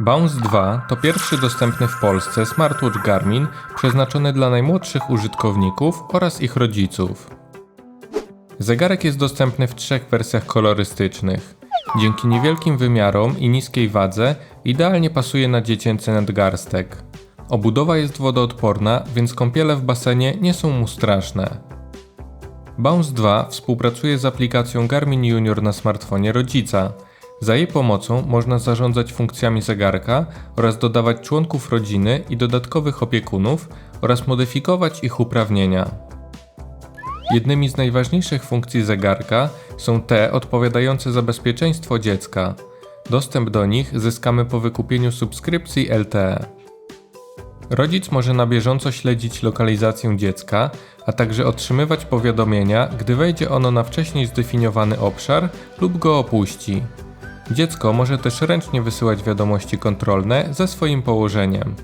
Bounce 2 to pierwszy dostępny w Polsce smartwatch Garmin przeznaczony dla najmłodszych użytkowników oraz ich rodziców. Zegarek jest dostępny w trzech wersjach kolorystycznych. Dzięki niewielkim wymiarom i niskiej wadze idealnie pasuje na dziecięcy nadgarstek. Obudowa jest wodoodporna, więc kąpiele w basenie nie są mu straszne. Bounce 2 współpracuje z aplikacją Garmin Junior na smartfonie rodzica. Za jej pomocą można zarządzać funkcjami zegarka oraz dodawać członków rodziny i dodatkowych opiekunów oraz modyfikować ich uprawnienia. Jednymi z najważniejszych funkcji zegarka są te odpowiadające za bezpieczeństwo dziecka. Dostęp do nich zyskamy po wykupieniu subskrypcji LTE. Rodzic może na bieżąco śledzić lokalizację dziecka, a także otrzymywać powiadomienia, gdy wejdzie ono na wcześniej zdefiniowany obszar lub go opuści. Dziecko może też ręcznie wysyłać wiadomości kontrolne ze swoim położeniem.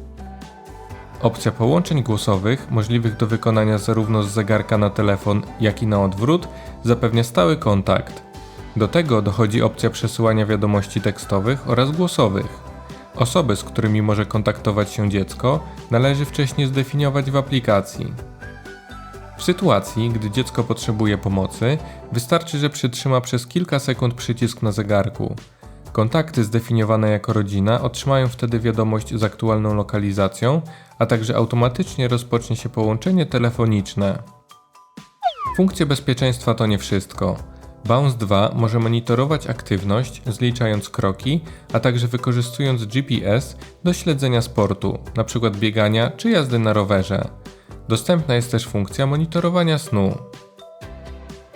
Opcja połączeń głosowych, możliwych do wykonania zarówno z zegarka na telefon, jak i na odwrót, zapewnia stały kontakt. Do tego dochodzi opcja przesyłania wiadomości tekstowych oraz głosowych. Osoby, z którymi może kontaktować się dziecko, należy wcześniej zdefiniować w aplikacji. W sytuacji, gdy dziecko potrzebuje pomocy, wystarczy, że przytrzyma przez kilka sekund przycisk na zegarku. Kontakty zdefiniowane jako rodzina otrzymają wtedy wiadomość z aktualną lokalizacją, a także automatycznie rozpocznie się połączenie telefoniczne. Funkcje bezpieczeństwa to nie wszystko. Bounce 2 może monitorować aktywność, zliczając kroki, a także wykorzystując GPS do śledzenia sportu, np. biegania czy jazdy na rowerze. Dostępna jest też funkcja monitorowania snu.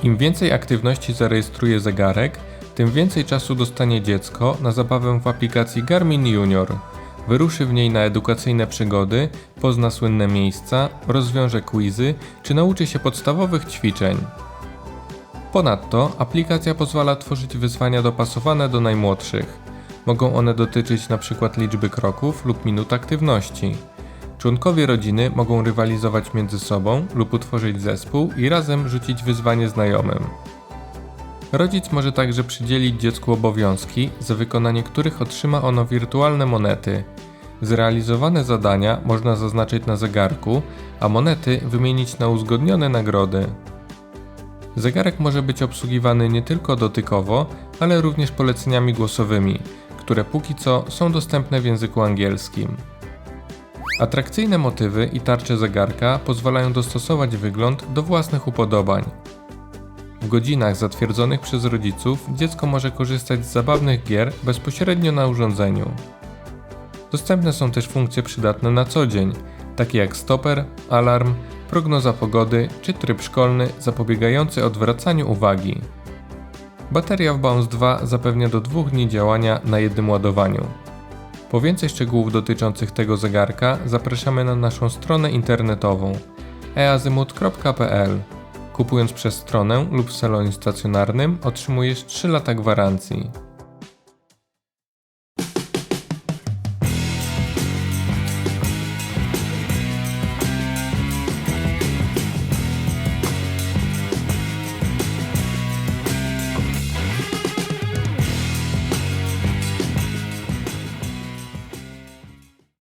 Im więcej aktywności zarejestruje zegarek, tym więcej czasu dostanie dziecko na zabawę w aplikacji Garmin Junior. Wyruszy w niej na edukacyjne przygody, pozna słynne miejsca, rozwiąże quizy czy nauczy się podstawowych ćwiczeń. Ponadto aplikacja pozwala tworzyć wyzwania dopasowane do najmłodszych. Mogą one dotyczyć np. liczby kroków lub minut aktywności. Członkowie rodziny mogą rywalizować między sobą lub utworzyć zespół i razem rzucić wyzwanie znajomym. Rodzic może także przydzielić dziecku obowiązki, za wykonanie których otrzyma ono wirtualne monety. Zrealizowane zadania można zaznaczyć na zegarku, a monety wymienić na uzgodnione nagrody. Zegarek może być obsługiwany nie tylko dotykowo, ale również poleceniami głosowymi, które póki co są dostępne w języku angielskim. Atrakcyjne motywy i tarcze zegarka pozwalają dostosować wygląd do własnych upodobań. W godzinach zatwierdzonych przez rodziców dziecko może korzystać z zabawnych gier bezpośrednio na urządzeniu. Dostępne są też funkcje przydatne na co dzień, takie jak stoper, alarm, prognoza pogody czy tryb szkolny zapobiegający odwracaniu uwagi. Bateria w Bounce 2 zapewnia do 2 dni działania na jednym ładowaniu. Po więcej szczegółów dotyczących tego zegarka zapraszamy na naszą stronę internetową eazymut.pl. Kupując przez stronę lub w salonie stacjonarnym otrzymujesz 3 lata gwarancji.